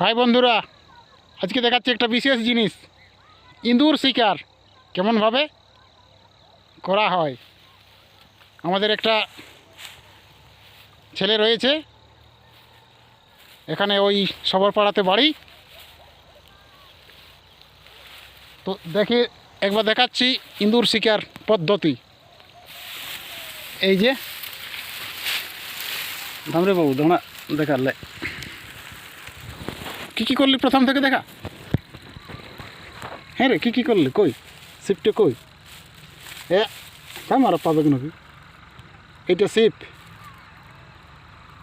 High বন্ধুরা, আজকে দেখাচ্ছি একটা বিশেষ জিনিস। ইঁদুর শিকার, কেমনভাবে করা হয়? আমাদের একটা ছেলে রয়েছে, এখানে ওই সবর পাড়াতে বাড়ি। তো দেখে, একবার দেখাচ্ছি ইঁদুর শিকার পদ্ধতি। এই যে। ধামরে বাবু দাঁড়া দেখালে কি কি করলি প্রথম থেকে দেখা? হ্যাঁ রে কি কি করলি? কই? শিফটে কই? এ আমার পাবে নাকি? এইটা শিপ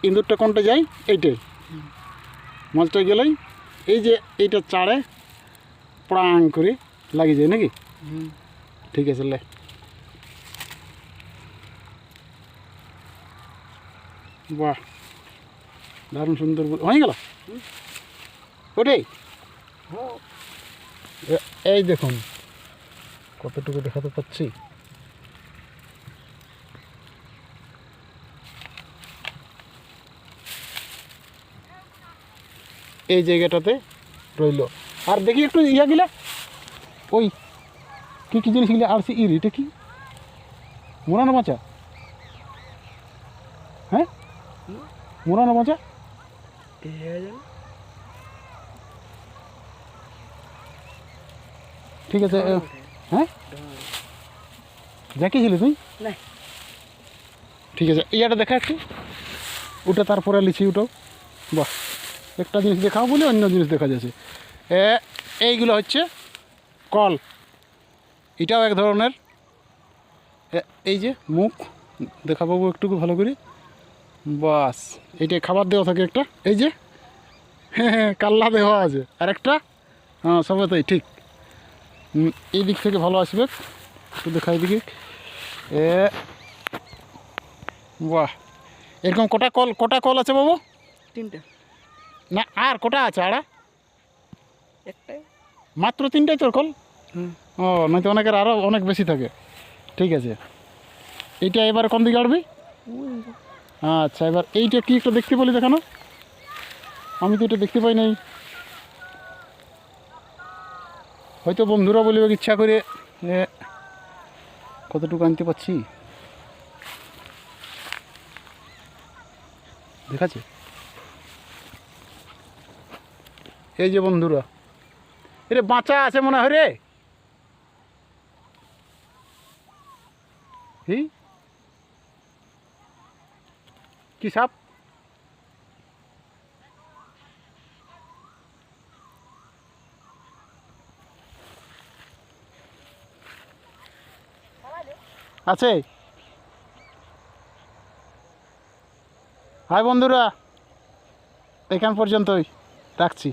ইঁদুরটা কোনটা যাই এইটাই। মাছটা গেলেই এই যে এইটা চাড়ে প্রাং করে লাগিয়ে যায় নাকি? ঠিক আছে লে। বাহ। দারুণ সুন্দর বল- হয়ে গেল? ওটাই এই দেখুন কতটুকু দেখাতে পাচ্ছি? এই জায়গাটাতে রইল। আর দেখি একটু ইয়া গিলা। ওই কি কি জিনিস গিলা? আর সে ইর এটা কি? মোরানো মাচা হ্যাঁ? মোরানো মাচা ঠিক আছে হ্যাঁ? দেখেছিলি তুই? ঠিক আছে ইয়াটা দেখা একটু। ওটা তারপরে লিখি ওটাও। বাহ একটা জিনিস দেখাও বলে অন্য জিনিস দেখা যাচ্ছে। এ এইগুলো হচ্ছে কল। এটাও এক ধরনের। এই যে মুখ দেখা পাবো একটু ভালো করে। বাস এইটা খাবার দেওয়া থাকে একটা। এই যে হ্যাঁ হ্যাঁ কাল্লা দেওয়া আছে। আর একটা হ্যাঁ সবে তাই ঠিক। এই দিক থেকে ভালো আসবে। একটু দেখাই দিকে এ বাহ। এরকম কটা কল কটা কল আছে বাবু? তিনটা। না আর কটা আছে আড়া? একটাই। মাত্র তিনটাই তোর কল? হুম। ও নয়তো অনেকের আরও অনেক বেশি থাকে। ঠিক আছে। এইটা এবার কোন দিকে আড়বি? আচ্ছা এবার এইটা কি একটু দেখতে বলি দেখানো? আমি তো এটা দেখতে পাই নাই। হয়তো বন্ধুরা বলবে ইচ্ছা করে যে কতটুকু আনতে পারছি? দেখাচ্ছে? এই যে বন্ধুরা, এরে বাঁচা আছে মনে হয় রে। কি সাপ? আছে? হাই বন্ধুরা এখান পর্যন্তই রাখছি।